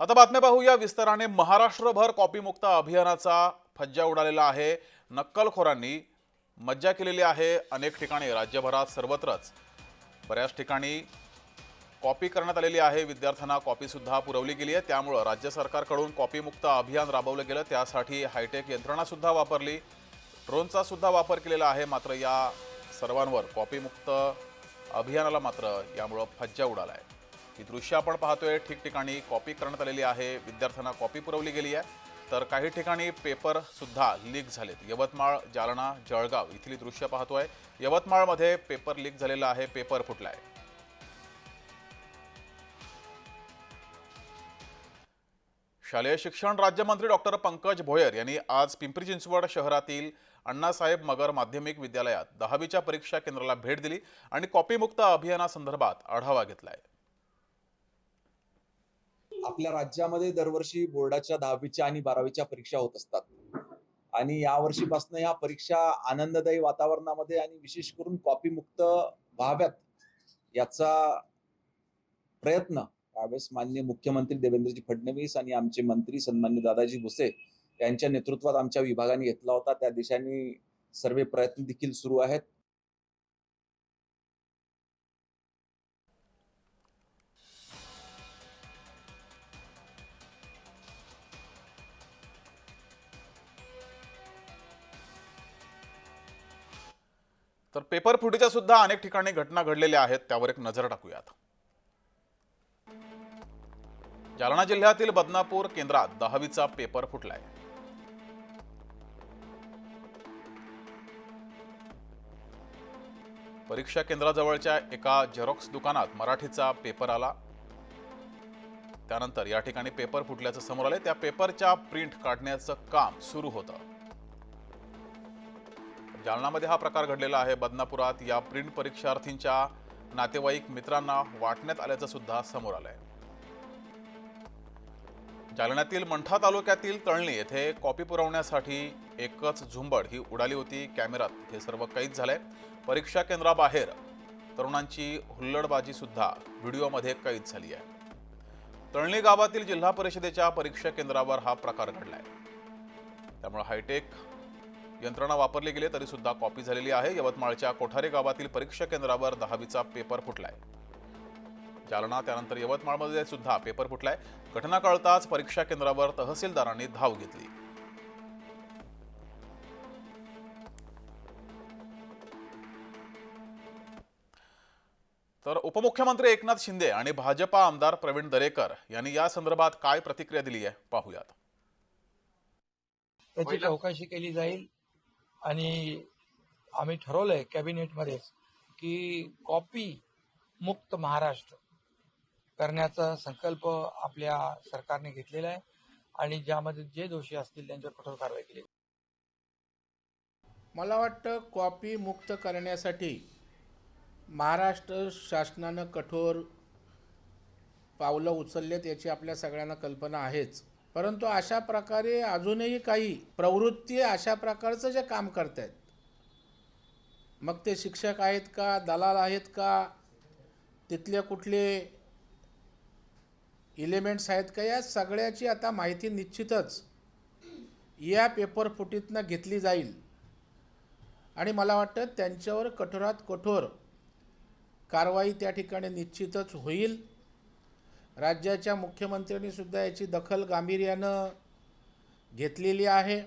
आता बातम्या पाहूया. विस्ताराने महाराष्ट्रभर कॉपीमुक्त अभियानाचा फज्जा उडालेला आहे. नक्कलखोरांनी मज्जा केलेली आहे. अनेक ठिकाणी राज्यभरात सर्वत्रच. बऱ्याच ठिकाणी कॉपी करण्यात आलेली आहे. विद्यार्थ्यांना कॉपीसुद्धा पुरवली गेली आहे. त्यामुळं राज्य सरकारकडून कॉपीमुक्त अभियान राबवलं गेलं. त्यासाठी हायटेक यंत्रणासुद्धा वापरली. ड्रोनचा सुद्धा वापर केलेला आहे. मात्र या सर्वांवर कॉपीमुक्त अभियानाला मात्र यामुळं फज्जा उडाला आहे. ही दृश्य आपण पाहतोय ठिकठिकाणी कॉपी करण्यात आलेली आहे. विद्यार्थ्यांना कॉपी पुरवली गेली आहे. तर काही ठिकाणी पेपर सुद्धा लीक झालेत. यवतमाळ जालना जळगाव इथली दृश्य पाहतोय. यवतमाळमध्ये पेपर लीक झालेला आहे. पेपर फुटलाय. शालेय शिक्षण राज्यमंत्री डॉक्टर पंकज भोयर यांनी आज पिंपरी चिंचवड शहरातील अण्णासाहेब मगर माध्यमिक विद्यालयात दहावीच्या परीक्षा केंद्राला भेट दिली आणि कॉपीमुक्त अभियानासंदर्भात आढावा घेतला आहे आपल्या राज्यामध्ये दरवर्षी बोर्डाच्या दहावीच्या आणि बारावीच्या परीक्षा होत असतात. आणि या वर्षीपासून या परीक्षा आनंददायी वातावरणामध्ये आणि विशेष करून कॉपीमुक्त व्हाव्यात याचा प्रयत्न यावेळेस माननीय मुख्यमंत्री देवेंद्रजी फडणवीस आणि आमचे मंत्री सन्मान्य दादाजी भुसे यांच्या नेतृत्वात आमच्या विभागाने घेतला होता. त्या दिशेने सर्व प्रयत्न देखील सुरू आहेत. तर पेपर फुटीच्या सुद्धा अनेक ठिकाणी घटना घडलेल्या आहेत त्यावर एक नजर टाकूयात. जालना जिल्ह्यातील बदनापूर केंद्रात दहावीचा पेपर फुटलाय. परीक्षा केंद्राजवळच्या एका झेरॉक्स दुकानात मराठीचा पेपर आला. त्यानंतर या ठिकाणी पेपर फुटल्याचं समोर आले त्या पेपरच्या प्रिंट काढण्याचं काम सुरू होतं. जालनामध्ये हा प्रकार घडलेला आहे. बदनापुरात या प्रिंट परीक्षार्थींच्या नातेवाईक मित्रांना वाटण्यात आल्याचं सुद्धा समोर आलंय. जालन्यातील मंठा तालुक्यातील तळणी येथे कॉपी पुरवण्यासाठी एकच झुंबड ही उडाली होती. कॅमेरात हे सर्व कैद झालंय. परीक्षा केंद्राबाहेर तरुणांची हुल्लडबाजी सुद्धा व्हिडिओमध्ये कैद झाली आहे. तळणी गावातील जिल्हा परिषदेच्या परीक्षा केंद्रावर हा प्रकार घडलाय. त्यामुळे हायटेक यंत्रणा वापरली गेली तरी सुद्धा कॉपी झालेली आहे. यवतमाळच्या कोठारे गावातील परीक्षा केंद्रावर दहावीचा पेपर फुटलाय. जालना त्यानंतर यवतमाळमध्ये सुद्धा पेपर फुटलाय. घटना कळताच परीक्षा केंद्रावर तहसीलदारांनी धाव घेतली. तर उपमुख्यमंत्री एकनाथ शिंदे आणि भाजपा आमदार प्रवीण दरेकर यांनी या संदर्भात काय प्रतिक्रिया दिली आहे? पाहूयात. त्याची चौकशी केली जाईल. आणि आम्ही ठरवलंय कॅबिनेटमध्येच की कॉपी मुक्त महाराष्ट्र करण्याचा संकल्प आपल्या सरकारने घेतलेला आहे आणि ज्यामध्ये जे दोषी असतील त्यांच्यावर कठोर कारवाई केली मला वाटतं कॉपी मुक्त करण्यासाठी महाराष्ट्र शासनानं कठोर पावलं उचललेत याची आपल्या सगळ्यांना कल्पना आहेच. परंतु अशा प्रकारे अजूनही काही प्रवृत्ती अशा प्रकारचं जे काम करत आहेत मग ते शिक्षक आहेत का दलाल आहेत का तिथले कुठले इलिमेंट्स आहेत का या सगळ्याची आता माहिती निश्चितच या पेपर फुटीतनं घेतली जाईल. आणि मला वाटतं त्यांच्यावर कठोरात कठोर कारवाई त्या ठिकाणी निश्चितच होईल. राज्याच्या मुख्यमंत्र्यांनीसुद्धा याची दखल गांभीर्यानं घेतलेली आहे.